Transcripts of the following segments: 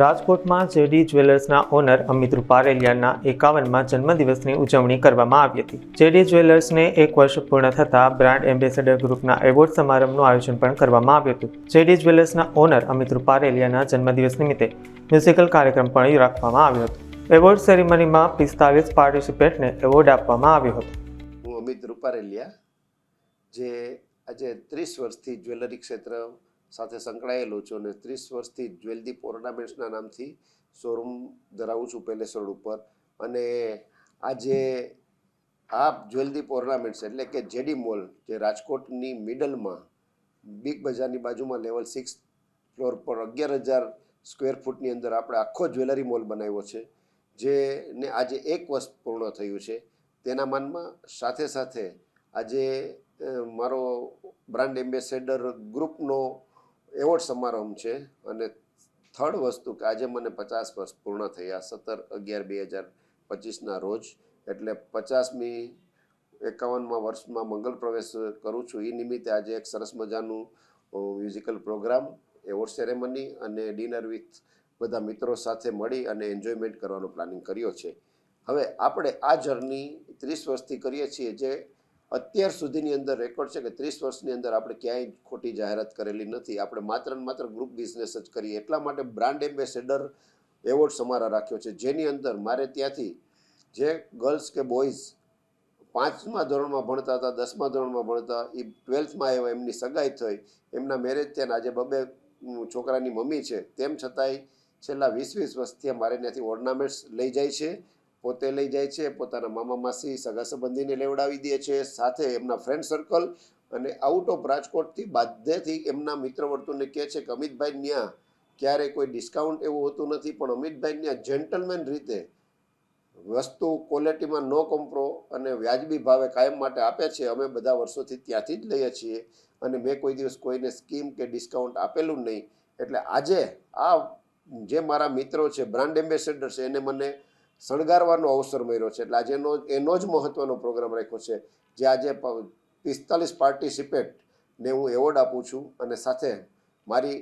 રાજકોટમાં જેડી જ્વેલર્સના ઓનર અમિત રૂપારેલિયાના એકાવનમાં જન્મદિવસની ઉજવણી કરવામાં આવી હતી. જેડી જ્વેલર્સને એક વર્ષ પૂર્ણ થતાં બ્રાન્ડ એમ્બેસેડર ગ્રુપના એવોર્ડ સમારંભનું આયોજન પણ કરવામાં આવ્યું હતું. જેડી જ્વેલર્સના ઓનર અમિત રૂપારેલિયાના જન્મદિવસ નિમિત્તે મ્યુઝિકલ કાર્યક્રમ પણ રાખવામાં આવ્યો હતો. એવોર્ડ સેરેમનીમાં પિસ્તાલીસ પાર્ટિસિપેન્ટને એવોર્ડ આપવામાં આવ્યો હતો. હું અમિત રૂપારેલિયા, જે આજે ત્રીસ વર્ષથી જ્વેલરી ક્ષેત્ર સાથે સંકળાયેલો છું અને ત્રીસ વર્ષથી જ્વેલદીપ ઓર્નામેન્ટ્સના નામથી શોરૂમ ધરાવું છું પેલેસ રોડ ઉપર. અને આજે આ જ્વેલદીપ ઓર્નામેન્ટ્સ એટલે કે જેડી મોલ જે રાજકોટની મિડલમાં, બિગ બજારની બાજુમાં લેવલ સિક્સ ફ્લોર પર અગિયાર હજાર સ્ક્વેર ફૂટની અંદર આપણે આખો જ્વેલરી મોલ બનાવ્યો છે, જેને આજે એક વર્ષ પૂર્ણ થયું છે. તેના માનમાં સાથે સાથે આજે મારો બ્રાન્ડ એમ્બેસેડર ગ્રુપનો એવોર્ડ સમારંભ છે અને થર્ડ વસ્તુ કે આજે મને પચાસ વર્ષ પૂર્ણ થયા, સત્તર અગિયાર બે હજાર પચીસના રોજ, એટલે પચાસમી એકાવનમાં વર્ષમાં મંગલ પ્રવેશ કરું છું. એ નિમિત્તે આજે એક સરસ મજાનું મ્યુઝિકલ પ્રોગ્રામ એવોર્ડ સેરેમની અને ડિનર વિથ બધા મિત્રો સાથે મળી અને એન્જોયમેન્ટ કરવાનો પ્લાનિંગ કર્યો છે. હવે આપણે આ જર્ની ત્રીસ વર્ષથી કરીએ છીએ જે અત્યાર સુધીની અંદર રેકોર્ડ છે કે ત્રીસ વર્ષની અંદર આપણે ક્યાંય ખોટી જાહેરાત કરેલી નથી. આપણે માત્ર ને માત્ર ગ્રુપ બિઝનેસ જ કરીએ. એટલા માટે બ્રાન્ડ એમ્બેસેડર એવોર્ડ સમારા રાખ્યો છે. જેની અંદર મારે ત્યાંથી જે ગર્લ્સ કે બોયઝ પાંચમા ધોરણમાં ભણતા હતા, દસમા ધોરણમાં ભણતા એ ટ્વેલ્થમાં આવ્યા, એમની સગાઈ થઈ, એમના મેરેજ ત્યાં આજે બબે છોકરાની મમ્મી છે. તેમ છતાંય છેલ્લા વીસ વીસ વર્ષથી મારે ત્યાંથી ઓર્નામેન્ટ્સ લઈ જાય છે. પોતે લઈ જાય છે, પોતાના મામા માસી સગા સંબંધીને લેવડાવી દે છે, સાથે એમના ફ્રેન્ડ સર્કલ અને આઉટ ઓફ રાજકોટથી બાધ્યથી એમના મિત્ર વર્તુળને કહે છે કે, અમિતભાઈ ત્યાં ક્યારે કોઈ ડિસ્કાઉન્ટ એવું હોતું નથી, પણ અમિતભાઈ ત્યાં જેન્ટલમેન રીતે વસ્તુ ક્વોલિટીમાં નો કોમ્પ્રો અને વ્યાજબી ભાવે કાયમ માટે આપે છે. અમે બધા વર્ષોથી ત્યાંથી જ લઈએ છીએ અને મેં કોઈ દિવસ કોઈને સ્કીમ કે ડિસ્કાઉન્ટ આપેલું નહીં. એટલે આજે આ જે મારા મિત્રો છે બ્રાન્ડ એમ્બેસેડર છે, એને મને શણગારવાનો અવસર મળ્યો છે. એટલે આજે એનો જ મહત્ત્વનો પ્રોગ્રામ રાખ્યો છે. જે આજે પિસ્તાલીસ પાર્ટિસિપેટને હું એવોર્ડ આપું છું અને સાથે મારી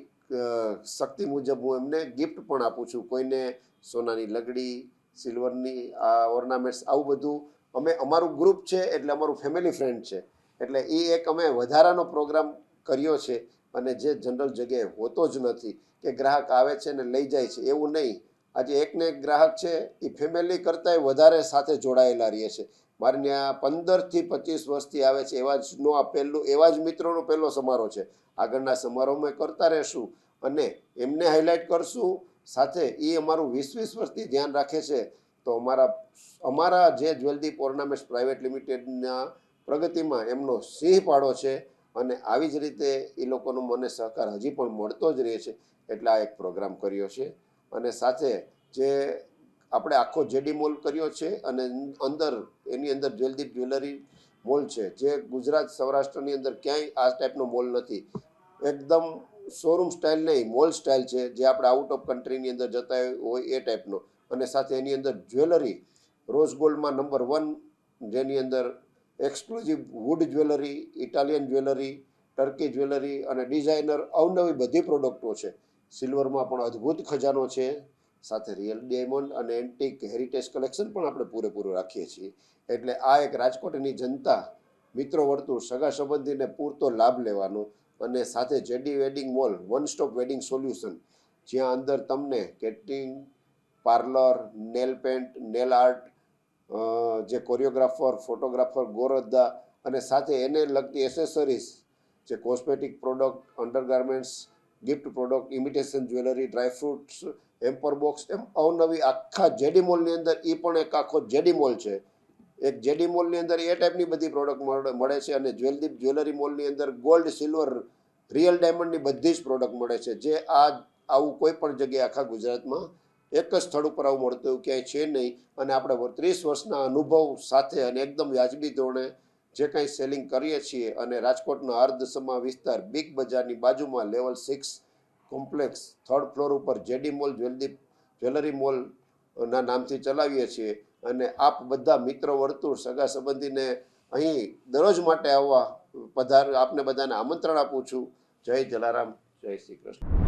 શક્તિ મુજબ હું એમને ગિફ્ટ પણ આપું છું. કોઈને સોનાની લગડી સિલ્વરની આ ઓર્નામેન્ટ્સ આવું બધું અમે, અમારું ગ્રુપ છે એટલે અમારું ફેમિલી ફ્રેન્ડ છે. એટલે એ એક અમે વધારાનો પ્રોગ્રામ કર્યો છે અને જે જનરલ જગ્યાએ હોતો જ નથી કે ગ્રાહક આવે છે ને લઈ જાય છે એવું નહીં. આજે એકને એક ગ્રાહક છે એ ફેમિલી કરતાંય વધારે સાથે જોડાયેલા રહીએ છે. મારે ત્યાં પંદરથી પચીસ વર્ષથી આવે છે, એવા જ નો આ પહેલું, એવા જ મિત્રોનો પહેલો સમારોહ છે. આગળના સમારોહમાં કરતા રહેશું અને એમને હાઇલાઇટ કરશું. સાથે એ અમારું વીસ વીસ વર્ષથી ધ્યાન રાખે છે. તો અમારા અમારા જે જ્વેલદીપ ઓર્નામેન્ટ્સ પ્રાઇવેટ લિમિટેડના પ્રગતિમાં એમનો સિંહ પાડો છે અને આવી જ રીતે એ લોકોનો મને સહકાર હજી પણ મળતો જ રહે છે. એટલે આ એક પ્રોગ્રામ કર્યો છે. અને સાથે જે આપણે આખો જેડી મોલ કર્યો છે અને અંદર, એની અંદર જ્વેલદીપ જ્વેલરી મોલ છે, જે ગુજરાત સૌરાષ્ટ્રની અંદર ક્યાંય આ ટાઈપનો મોલ નથી. એકદમ શોરૂમ સ્ટાઇલ નહીં, મોલ સ્ટાઇલ છે, જે આપણે આઉટ ઓફ કન્ટ્રીની અંદર જતા હોય એ ટાઈપનો. અને સાથે એની અંદર જ્વેલરી રોઝ ગોલ્ડમાં નંબર વન જેની અંદર exclusive wood jewellery Italian jewellery Turkey jewellery અને ડિઝાઇનર અવનવી બધી પ્રોડક્ટો છે. સિલ્વરમાં પણ અદ્ભુત ખજાનો છે. સાથે રિયલ ડાયમંડ અને એન્ટિક હેરિટેજ કલેક્શન પણ આપણે પૂરેપૂરું રાખીએ છીએ. એટલે આ એક રાજકોટની જનતા મિત્રો વર્તુળ સગા સંબંધીને પૂરતો લાભ લેવાનો અને સાથે JD wedding mall one stop wedding solution જ્યાં અંદર તમને catering, parlour, nail paint, nail art જે કોરિયોગ્રાફર, ફોટોગ્રાફર ગોરદ્દા અને સાથે એને લગતી એસેસરીઝ, જે cosmetic product, undergarments gift product imitation jewellery dry fruits hamper box એમ અવનવી આખા જેડી મોલની અંદર એ પણ એક આખો જેડી મોલ છે. એક જેડી મોલની અંદર એ ટાઈપની બધી પ્રોડક્ટ મળે છે અને જ્વેલદીપ જ્વેલરી મોલની અંદર ગોલ્ડ સિલ્વર રિયલ ડાયમંડની બધી જ પ્રોડક્ટ મળે છે. જે આ, આવું કોઈ પણ જગ્યાએ આખા ગુજરાતમાં એક જ સ્થળ ઉપર આવું મળતું ક્યાંય છે નહીં. અને આપણે ત્રીસ વર્ષના અનુભવ સાથે અને એકદમ વ્યાજબી ધોરણે જે કંઈ સેલિંગ કરીએ છીએ અને રાજકોટના અર્ધસમા વિસ્તાર બિગ બજારની બાજુમાં level six complex third floor ઉપર જેડી મોલ જ્વેલરી જ્વેલરી મોલના નામથી ચલાવીએ છીએ અને આપ બધા મિત્ર, વર્તુળ, સગા સંબંધીને અહીં દરરોજ માટે આવવા પધાર આપને બધાને આમંત્રણ આપું છું. જય જલારામ. જય શ્રી કૃષ્ણ.